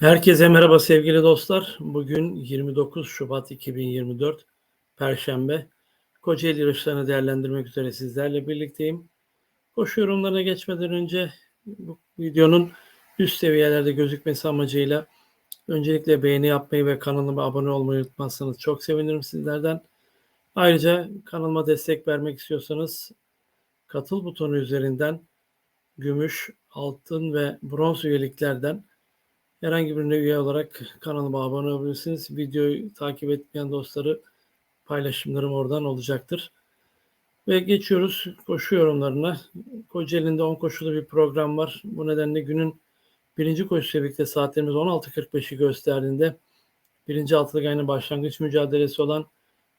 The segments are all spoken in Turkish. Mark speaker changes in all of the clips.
Speaker 1: Herkese merhaba sevgili dostlar. Bugün 29 Şubat 2024 Perşembe. Kocaeli yarışlarını değerlendirmek üzere sizlerle birlikteyim. Koşu yorumlarına geçmeden önce bu videonun üst seviyelerde gözükmesi amacıyla öncelikle beğeni yapmayı ve kanalıma abone olmayı unutmazsanız çok sevinirim sizlerden. Ayrıca kanalıma destek vermek istiyorsanız katıl butonu üzerinden gümüş, altın ve bronz üyeliklerden Herhangi birine üye olarak kanalıma abone olabilirsiniz. Videoyu takip etmeyen dostları paylaşımlarım oradan olacaktır. Ve geçiyoruz koşu yorumlarına. Kocaeli'nde 10 koşulu bir program var. Bu nedenle günün birinci koşuyla birlikte saatlerimiz 16.45'i gösterdiğinde birinci altılık aynı başlangıç mücadelesi olan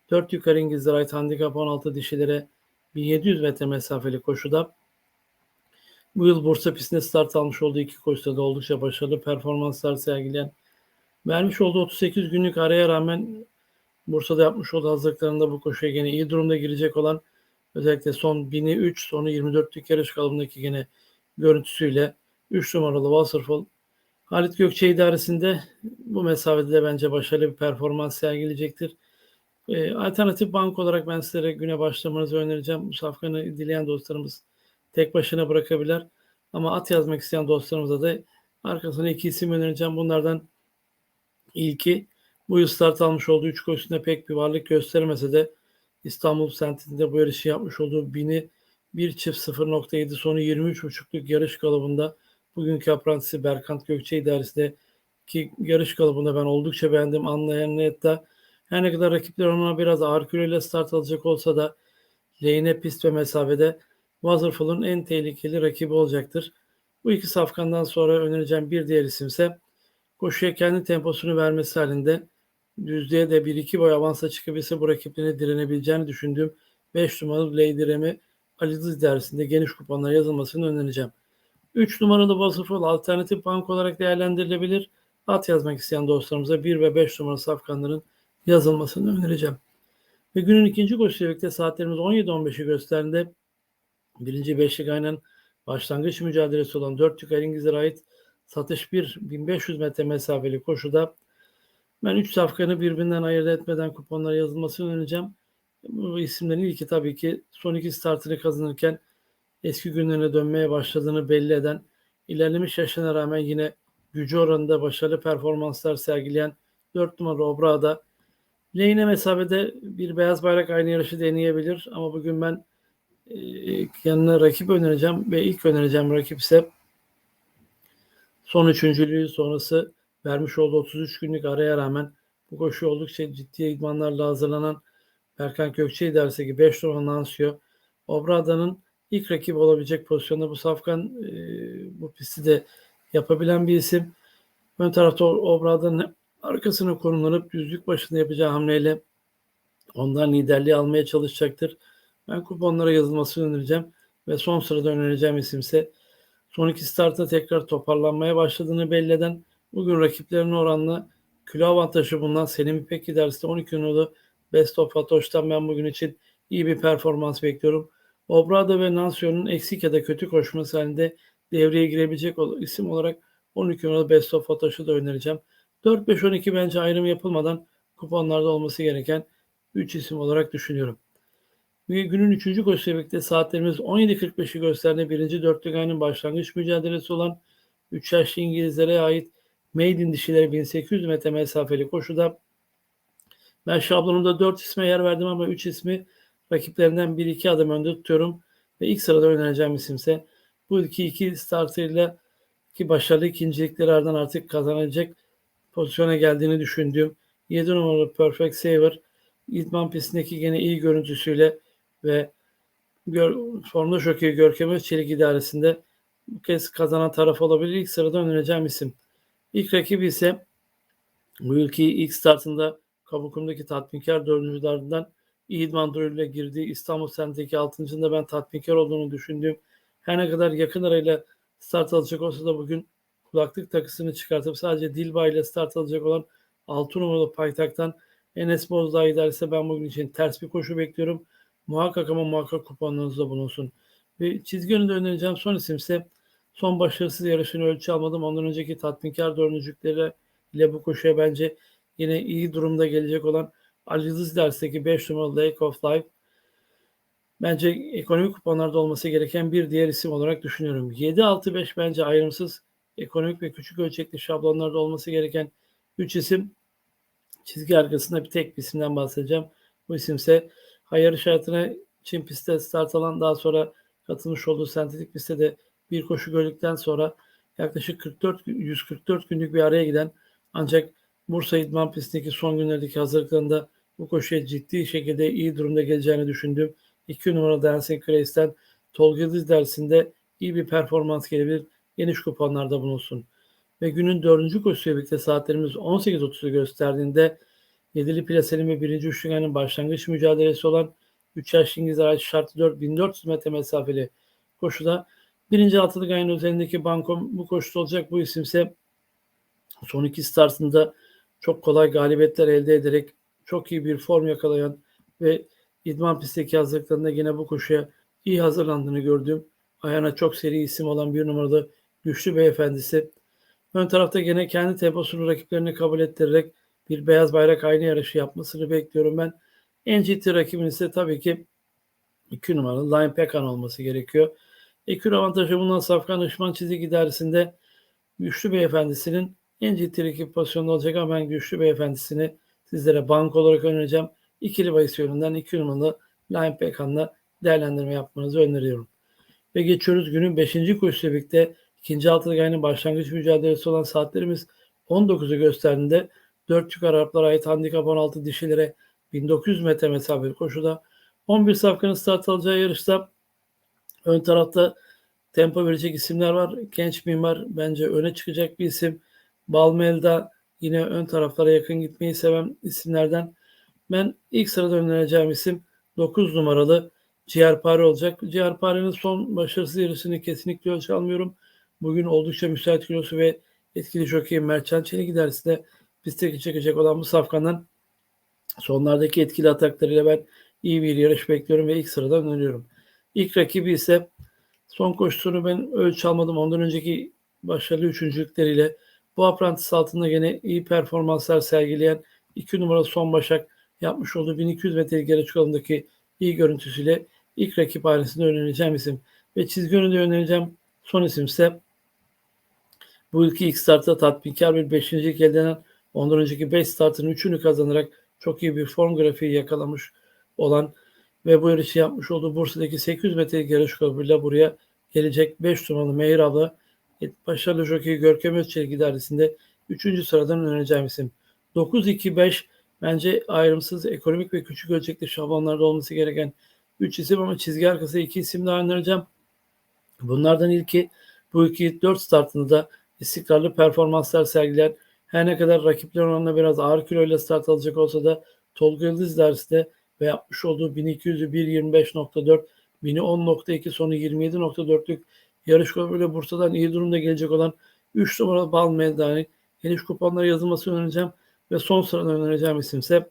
Speaker 1: 4 yukarı İngilizler ait handikap 16 dişilere 1700 metre mesafeli koşuda bu yıl Bursa pistinde start almış olduğu iki koşuda da oldukça başarılı performanslar sergileyen vermiş olduğu 38 günlük araya rağmen Bursa'da yapmış olduğu hazırlıklarında bu koşuya gene iyi durumda girecek olan özellikle son 1000'i 3 sonu 24'lük yarış kalıbındaki gene görüntüsüyle 3 numaralı Wasserfall Halit Gökçe idaresinde bu mesafede de bence başarılı bir performans sergileyecektir. Ee, alternatif bank olarak ben sizlere güne başlamanızı önereceğim. Bu safkanı dileyen dostlarımız tek başına bırakabilir. Ama at yazmak isteyen dostlarımıza da arkasına iki isim önereceğim. Bunlardan ilki bu yıl start almış olduğu 3 koşusunda pek bir varlık göstermese de İstanbul Sentinde bu yarışı yapmış olduğu bini bir çift 0.7 sonu 23.5'lük yarış kalıbında bugünkü aprantisi Berkant Gökçe idaresinde ki yarış kalıbında ben oldukça beğendim. Anlayan netta her ne kadar rakipler ona biraz ağır kiloyla start alacak olsa da lehine pist ve mesafede Waterfall'un en tehlikeli rakibi olacaktır. Bu iki safkandan sonra önereceğim bir diğer isim ise koşuya kendi temposunu vermesi halinde düzlüğe de 1-2 boy avansa çıkabilse bu rakiplerine direnebileceğini düşündüğüm 5 numaralı Lady Rem'i Ali dersinde geniş kuponlara yazılmasını önereceğim. 3 numaralı Waterfall alternatif bank olarak değerlendirilebilir. At yazmak isteyen dostlarımıza 1 ve 5 numaralı safkanların yazılmasını önereceğim. Ve günün ikinci koşusuyla birlikte saatlerimiz 17-15'i gösterdiğinde Birinci beşlik aynen başlangıç mücadelesi olan 4 yukarı İngilizlere ait satış 1 1500 metre mesafeli koşuda ben 3 safkanı birbirinden ayırt etmeden kuponlara yazılmasını önereceğim. Bu isimlerin ilki tabii ki son iki startını kazanırken eski günlerine dönmeye başladığını belli eden ilerlemiş yaşına rağmen yine gücü oranında başarılı performanslar sergileyen 4 numaralı Obra'da lehine mesafede bir beyaz bayrak aynı yarışı deneyebilir ama bugün ben yanına rakip önereceğim ve ilk önereceğim rakip ise son üçüncülüğü sonrası vermiş olduğu 33 günlük araya rağmen bu koşu oldukça ciddi idmanlarla hazırlanan Berkan Gökçe derse ki 5 numaralı Nansio Obrada'nın ilk rakibi olabilecek pozisyonda bu safkan e, bu pisti de yapabilen bir isim. Ön tarafta Obrada'nın arkasına konumlanıp düzlük başında yapacağı hamleyle ondan liderliği almaya çalışacaktır. Ben kuponlara yazılmasını önereceğim ve son sırada önereceğim isim ise son iki startta tekrar toparlanmaya başladığını belli eden bugün rakiplerine oranla kilo avantajı bulunan Selim İpek idaresinde 12 numaralı Best of Fatoş'tan ben bugün için iyi bir performans bekliyorum. Obrada ve Nansio'nun eksik ya da kötü koşması halinde devreye girebilecek isim olarak 12 numaralı Best of Fatoş'u da önereceğim. 4-5-12 bence ayrım yapılmadan kuponlarda olması gereken 3 isim olarak düşünüyorum. Günün 3. koşusuyla birlikte saatlerimiz 17.45'i gösterdiğinde birinci dörtlük başlangıç mücadelesi olan 3 yaşlı İngilizlere ait Maiden dişileri 1800 metre mesafeli koşuda ben şablonumda 4 isme yer verdim ama 3 ismi rakiplerinden 1-2 adım önde tutuyorum. Ve ilk sırada önereceğim isimse bu iki iki startıyla ki başarılı ikincilikleri ardından artık kazanacak pozisyona geldiğini düşündüğüm 7 numaralı Perfect Saver İdman pistindeki gene iyi görüntüsüyle ve gör, formda şokeyi Görkem Çelik idaresinde bu kez kazanan taraf olabilir. İlk sırada önereceğim isim. İlk rakibi ise bu ülkeyi ilk startında Kabukum'daki tatminkar dördüncülerden İdman ile girdiği İstanbul Sent'teki altıncında ben tatminkar olduğunu düşündüğüm her ne kadar yakın arayla start alacak olsa da bugün kulaklık takısını çıkartıp sadece Dilba ile start alacak olan 6 numaralı paytaktan Enes Bozdağ idaresi ben bugün için ters bir koşu bekliyorum. Muhakkak ama muhakkak kuponlarınızda bulunsun. Ve çizgi önünde önereceğim son isim ise son başarısız yarışını ölçü almadım. Ondan önceki tatminkar dördüncülükleri ile bu koşuya bence yine iyi durumda gelecek olan Ali Yıldız dersteki 5 numaralı Lake of Life bence ekonomik kuponlarda olması gereken bir diğer isim olarak düşünüyorum. 7-6-5 bence ayrımsız ekonomik ve küçük ölçekli şablonlarda olması gereken 3 isim. Çizgi arkasında bir tek bir isimden bahsedeceğim. Bu isimse yarış hayatına Çin pistte start alan daha sonra katılmış olduğu sentetik pistte de bir koşu gördükten sonra yaklaşık 44 144 günlük bir araya giden ancak Bursa İdman pistindeki son günlerdeki hazırlıklarında bu koşuya ciddi şekilde iyi durumda geleceğini düşündüğüm 2 numaralı Dancing Grace'den Tolga Yıldız dersinde iyi bir performans gelebilir. Geniş kuponlarda bulunsun. Ve günün dördüncü koşusuyla birlikte saatlerimiz 18.30'u gösterdiğinde Yedili Plasel'in ve birinci üçlügenin başlangıç mücadelesi olan 3 yaş İngiliz araç şartı 4 1400 metre mesafeli koşuda birinci altılık ayın üzerindeki bankom bu koşuda olacak. Bu isimse son iki startında çok kolay galibiyetler elde ederek çok iyi bir form yakalayan ve idman pistteki hazırlıklarında yine bu koşuya iyi hazırlandığını gördüğüm ayağına çok seri isim olan bir numaralı güçlü beyefendisi. Ön tarafta gene kendi temposunu rakiplerini kabul ettirerek bir beyaz bayrak aynı yarışı yapmasını bekliyorum ben. En ciddi rakibin ise tabii ki 2 numaralı Lion Pekan olması gerekiyor. Ekür avantajı bundan Safkan Işman çizgi idaresinde güçlü beyefendisinin en ciddi rakip pozisyonda olacak ama ben güçlü beyefendisini sizlere bank olarak önereceğim. İkili bahis yönünden 2 numaralı Lion Pekan'la değerlendirme yapmanızı öneriyorum. Ve geçiyoruz günün 5. koşusuyla birlikte ikinci altılı ayının başlangıç mücadelesi olan saatlerimiz 19'u gösterdiğinde 4 yukarı Araplara ait handikap 16 dişilere 1900 metre mesafeli koşuda 11 safkanın start alacağı yarışta ön tarafta tempo verecek isimler var. Genç mimar bence öne çıkacak bir isim. Balmelda yine ön taraflara yakın gitmeyi seven isimlerden. Ben ilk sırada önereceğim isim 9 numaralı Ciğerpare olacak. Ciğerpare'nin son başarısız yarışını kesinlikle ölçü almıyorum. Bugün oldukça müsait kilosu ve etkili jockey Mertcan Çelik giderse de pistteki çekecek olan bu safkandan sonlardaki etkili ataklarıyla ben iyi bir yarış bekliyorum ve ilk sıradan öneriyorum. İlk rakibi ise son koşusunu ben ölçü almadım. Ondan önceki başarılı üçüncülükleriyle bu aprantis altında gene iyi performanslar sergileyen 2 numaralı son başak yapmış olduğu 1200 metrelik yarış yolundaki iyi görüntüsüyle ilk rakip hanesinde önereceğim isim. Ve çizgi önünde önereceğim son isim ise bu ülke ilk startta tatminkar bir beşincilik elde eden ondan önceki 5 startın 3'ünü kazanarak çok iyi bir form grafiği yakalamış olan ve bu yarışı yapmış olduğu Bursa'daki 800 metrelik yarış grubuyla buraya gelecek 5 numaralı Mehir abla başarılı jockey Görkem Özçelik idaresinde 3. sıradan önereceğim isim. 9-2-5 bence ayrımsız ekonomik ve küçük ölçekli şablonlarda olması gereken 3 isim ama çizgi arkası 2 isim daha önereceğim. Bunlardan ilki bu iki 4 startında da istikrarlı performanslar sergileyen her ne kadar rakipler oranla biraz ağır kiloyla start alacak olsa da Tolga Yıldız dersinde ve yapmış olduğu 1200'ü 1.25.4, 1010.2 sonu 27.4'lük yarış grubuyla Bursa'dan iyi durumda gelecek olan 3 numaralı Bal Meldani geniş kuponlara yazılması önereceğim ve son sırada önereceğim isimse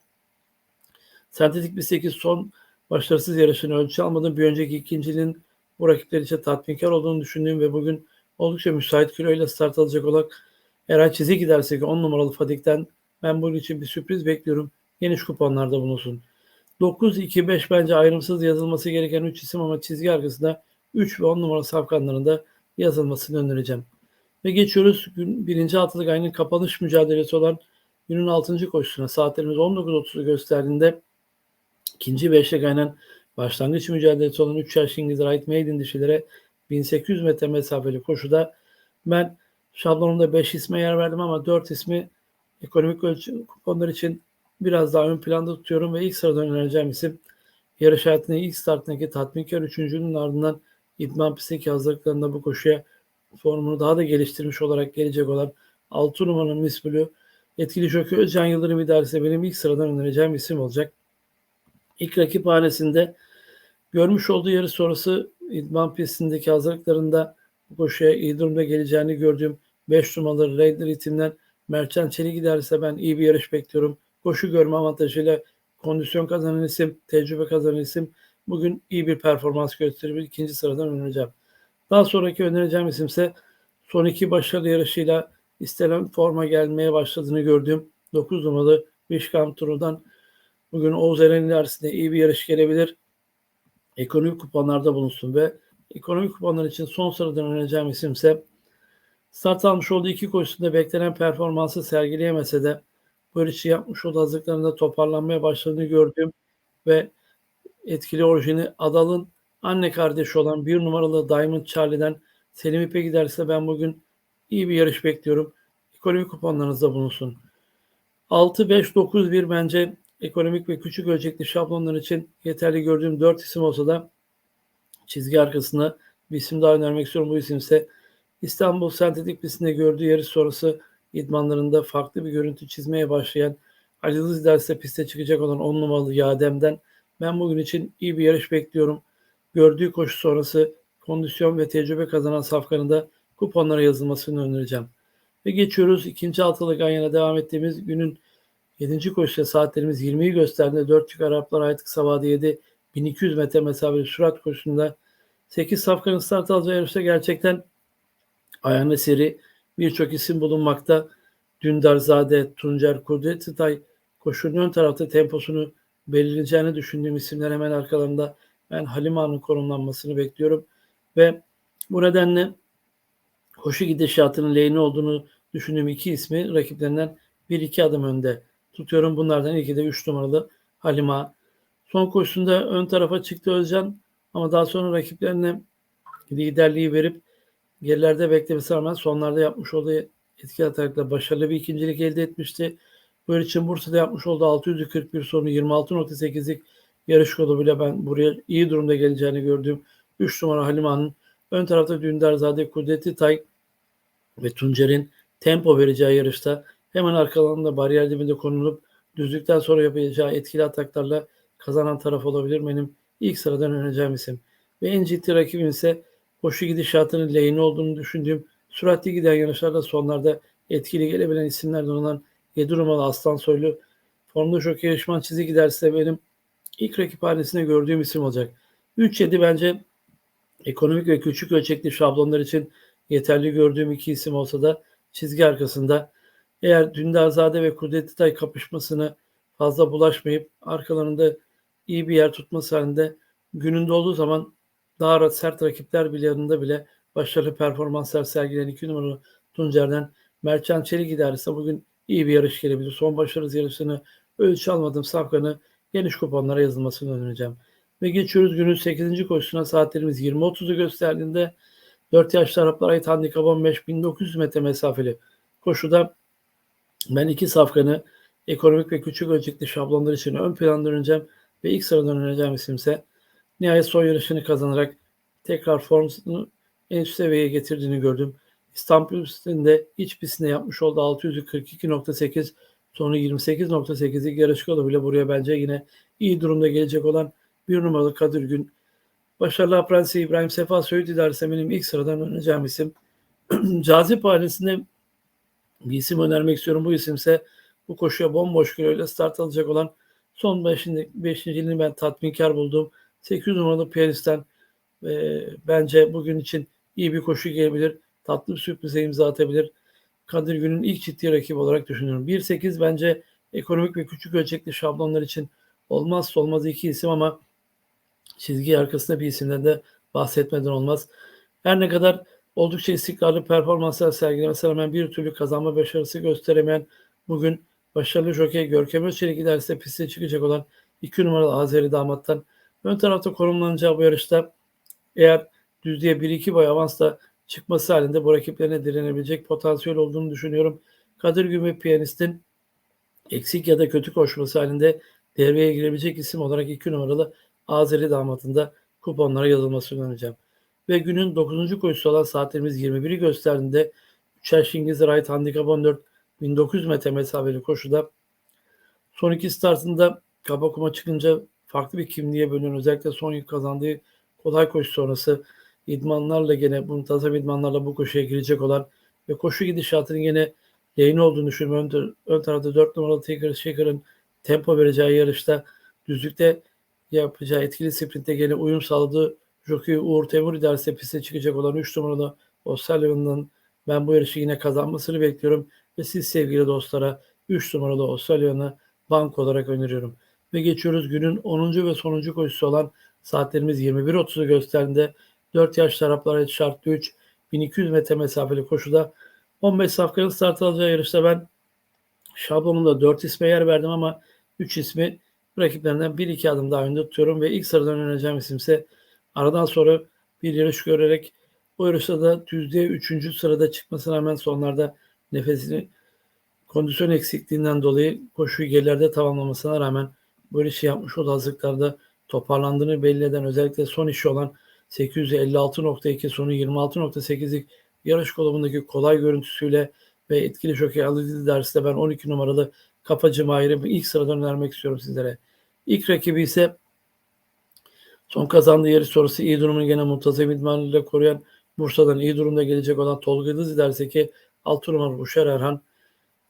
Speaker 1: sentetik bir 8 son başarısız yarışını ölçü almadan bir önceki ikinciliğin bu rakipler için tatminkar olduğunu düşündüğüm ve bugün oldukça müsait kiloyla start alacak olarak eğer çize gidersek 10 numaralı Fadik'ten ben bunun için bir sürpriz bekliyorum. Geniş kuponlarda bulunsun. 9-2-5 bence ayrımsız yazılması gereken 3 isim ama çizgi arkasında 3 ve 10 numara safkanlarında yazılmasını önereceğim. Ve geçiyoruz gün birinci haftalık ayının kapanış mücadelesi olan günün 6. koşusuna. Saatlerimiz 19.30'u gösterdiğinde ikinci beşlik aynen başlangıç mücadelesi olan 3 yaş İngiliz Right Maiden dişilere 1800 metre mesafeli koşuda ben şablonumda 5 isme yer verdim ama 4 ismi ekonomik ölçü kuponlar için biraz daha ön planda tutuyorum ve ilk sıradan önereceğim isim yarış hayatının ilk startındaki tatminkar üçüncünün ardından idman pistteki hazırlıklarında bu koşuya formunu daha da geliştirmiş olarak gelecek olan 6 numaranın Miss Blue etkili şoku Özcan Yıldırım idaresi benim ilk sıradan önereceğim isim olacak. İlk rakip hanesinde görmüş olduğu yarış sonrası idman pistindeki hazırlıklarında bu koşuya iyi durumda geleceğini gördüğüm 5 numaralı Raider itimden Mertcan Çelik giderse ben iyi bir yarış bekliyorum. Koşu görme avantajıyla kondisyon kazanan isim, tecrübe kazanan isim bugün iyi bir performans gösterebilir. ikinci sıradan önereceğim. Daha sonraki önereceğim isimse son iki başarılı yarışıyla istenen forma gelmeye başladığını gördüğüm 9 numaralı Vişkam Turu'dan bugün Oğuz Eren'in ilerisinde iyi bir yarış gelebilir. Ekonomik kuponlarda bulunsun ve ekonomik kuponlar için son sıradan önereceğim isimse start almış olduğu iki koşusunda beklenen performansı sergileyemese de yarışı yapmış olduğu hazırlıklarında toparlanmaya başladığını gördüğüm ve etkili orijini Adal'ın anne kardeşi olan bir numaralı Diamond Charlie'den Selim İp'e giderse ben bugün iyi bir yarış bekliyorum. Ekonomik kuponlarınızda bulunsun. 6-5-9-1 bence ekonomik ve küçük ölçekli şablonlar için yeterli gördüğüm 4 isim olsa da çizgi arkasında bir isim daha önermek istiyorum. Bu isim ise İstanbul Sentetik Pistinde gördüğü yarış sonrası idmanlarında farklı bir görüntü çizmeye başlayan Ali Yıldız derse piste çıkacak olan 10 numaralı Yadem'den ben bugün için iyi bir yarış bekliyorum. Gördüğü koşu sonrası kondisyon ve tecrübe kazanan safkanın kuponlara yazılmasını önereceğim. Ve geçiyoruz ikinci altılık ayına devam ettiğimiz günün 7. koşuya saatlerimiz 20'yi gösterdiğinde 4 yük Araplar Aytık Sabah'da 7 1200 metre mesafeli sürat koşusunda 8 safkanın start alacağı yarışta gerçekten ayağına seri birçok isim bulunmakta. Dündarzade, Tuncer Kudretitay koşunun ön tarafta temposunu belirleyeceğini düşündüğüm isimler hemen arkalarında ben Halima'nın konumlanmasını bekliyorum. Ve bu nedenle koşu gidişatının lehine olduğunu düşündüğüm iki ismi rakiplerinden bir iki adım önde tutuyorum. Bunlardan ilki de 3 numaralı Halima. Son koşusunda ön tarafa çıktı Özcan ama daha sonra rakiplerine liderliği verip gerilerde beklemesi rağmen sonlarda yapmış olduğu etkili atakla başarılı bir ikincilik elde etmişti. Bu için Bursa'da yapmış olduğu 641 sonu 26.8'lik yarış kodu bile ben buraya iyi durumda geleceğini gördüğüm 3 numara Halima'nın ön tarafta Dündarzade, Kudretli Tay ve Tuncer'in tempo vereceği yarışta hemen arkalarında bariyer dibinde konulup düzlükten sonra yapacağı etkili ataklarla kazanan taraf olabilir. Benim ilk sıradan önereceğim isim. Ve en ciddi rakibim ise koşu gidişatının lehine olduğunu düşündüğüm süratli giden yarışlarda sonlarda etkili gelebilen isimlerden olan 7 numaralı Aslan Soylu formda çok yarışman çizi giderse benim ilk rakip hanesinde gördüğüm isim olacak. 3-7 bence ekonomik ve küçük ölçekli şablonlar için yeterli gördüğüm iki isim olsa da çizgi arkasında eğer Dündarzade ve Kudretli Tay kapışmasını fazla bulaşmayıp arkalarında iyi bir yer tutması halinde gününde olduğu zaman daha sert rakipler bile yanında bile başarılı performanslar sergileyen 2 numaralı Tuncer'den Mertcan Çelik giderse bugün iyi bir yarış gelebilir. Son başarılı yarışını ölçü almadım safkanı geniş kuponlara yazılmasını önereceğim. Ve geçiyoruz günün 8. koşusuna saatlerimiz 20.30'u gösterdiğinde 4 yaşlı Araplara ait handikap 15 1900 metre mesafeli koşuda ben iki safkanı ekonomik ve küçük ölçekli şablonlar için ön planda önereceğim ve ilk sıradan önereceğim isimse nihayet son yarışını kazanarak tekrar formunu en üst seviyeye getirdiğini gördüm. İstanbul pistinde iç pistinde yapmış olduğu 642.8 sonra 28.8'lik yarış yolu bile buraya bence yine iyi durumda gelecek olan bir numaralı Kadir Gün. Başarılı Aprensi İbrahim Sefa Söğüt idaresi benim ilk sıradan önereceğim isim. Cazip ailesinde bir isim önermek istiyorum. Bu isimse bu koşuya bomboş kiloyla start alacak olan son 5. 5. yılını ben tatminkar buldum. 8 numaralı piyanistten e, bence bugün için iyi bir koşu gelebilir. Tatlı bir sürprize imza atabilir. Kadir Gün'ün ilk ciddi rakibi olarak düşünüyorum. 1-8 bence ekonomik ve küçük ölçekli şablonlar için olmazsa olmaz iki isim ama çizgi arkasında bir isimden de bahsetmeden olmaz. Her ne kadar oldukça istikrarlı performanslar sergilemesine rağmen bir türlü kazanma başarısı gösteremeyen bugün başarılı jokey Görkem Özçelik giderse piste çıkacak olan 2 numaralı Azeri damattan ön tarafta konumlanacağı bu yarışta eğer düzlüğe 1-2 boy avansla çıkması halinde bu rakiplerine direnebilecek potansiyel olduğunu düşünüyorum. Kadir Gümrük piyanistin eksik ya da kötü koşması halinde devreye girebilecek isim olarak 2 numaralı Azeri damatında kuponlara yazılmasını önereceğim. Ve günün 9. koşusu olan saatlerimiz 21'i gösterdiğinde 3 yaş İngiliz Right Handicap 14 1900 metre mesafeli koşuda son iki startında kaba kuma çıkınca farklı bir kimliğe bölünen özellikle son yıl kazandığı kolay koşu sonrası idmanlarla gene muntazam idmanlarla bu koşuya girecek olan ve koşu gidişatının gene yayın olduğunu düşünüyorum. Ön, ön tarafta 4 numaralı Tigger Shaker'ın tempo vereceği yarışta düzlükte yapacağı etkili sprintte gene uyum sağladığı Jockey Uğur Temur idaresi piste çıkacak olan 3 numaralı O'Sullivan'ın ben bu yarışı yine kazanmasını bekliyorum. Ve siz sevgili dostlara 3 numaralı O'Sullivan'ı bank olarak öneriyorum. Ve geçiyoruz günün 10. ve sonuncu koşusu olan saatlerimiz 21.30'u gösterdiğinde 4 yaş taraflara şartlı 3 1200 metre mesafeli koşuda 15 safkanın start alacağı yarışta ben şablonumda 4 isme yer verdim ama 3 ismi rakiplerinden 1-2 adım daha önde tutuyorum ve ilk sıradan önereceğim isim ise aradan sonra bir yarış görerek o yarışta da düzde 3. sırada çıkmasına rağmen sonlarda nefesini kondisyon eksikliğinden dolayı koşuyu gerilerde tamamlamasına rağmen bu işi yapmış olduğu hazırlıklarda toparlandığını belli eden özellikle son işi olan 856.2 sonu 26.8'lik yarış kolumundaki kolay görüntüsüyle ve etkili şokey alıcı dersinde ben 12 numaralı Kapacı Mahir'i ilk sıradan önermek istiyorum sizlere. İlk rakibi ise son kazandığı yarış sonrası iyi durumunu gene muntazam idmanıyla koruyan Bursa'dan iyi durumda gelecek olan Tolga Yıldız ilerse ki 6 numaralı Uşar Erhan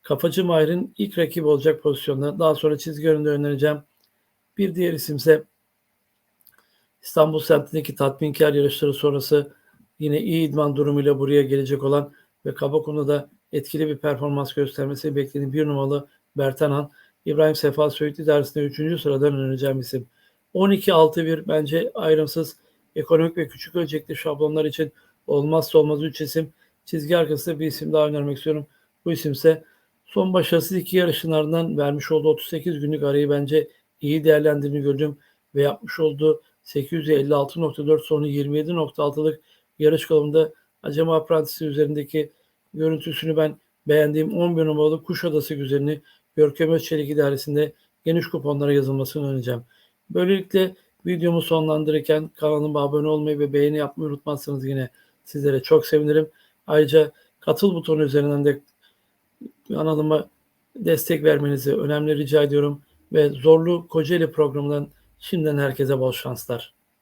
Speaker 1: Kafacı Mahir'in ilk rakibi olacak pozisyonda. Daha sonra çizgi önünde önereceğim. Bir diğer isimse İstanbul semtindeki tatminkar yarışları sonrası yine iyi idman durumuyla buraya gelecek olan ve Kabakonu'da etkili bir performans göstermesi beklediğim bir numaralı Bertanan. İbrahim Sefa Söğütlü dersinde 3. sıradan önereceğim isim. 12-6-1 bence ayrımsız ekonomik ve küçük ölçekli şablonlar için olmazsa olmaz 3 isim. Çizgi arkasında bir isim daha önermek istiyorum. Bu isimse son başarısız iki yarışın ardından vermiş olduğu 38 günlük arayı bence iyi değerlendirdiğini gördüm ve yapmış olduğu 856.4 sonu 27.6'lık yarış kolunda Acema Aprantisi üzerindeki görüntüsünü ben beğendiğim 11 numaralı Kuşadası güzelini Görkem Özçelik idaresinde geniş kuponlara yazılmasını önereceğim. Böylelikle videomu sonlandırırken kanalıma abone olmayı ve beğeni yapmayı unutmazsanız yine sizlere çok sevinirim. Ayrıca katıl butonu üzerinden de kanalıma destek vermenizi önemli rica ediyorum ve Zorlu Kocaeli programından şimdiden herkese bol şanslar.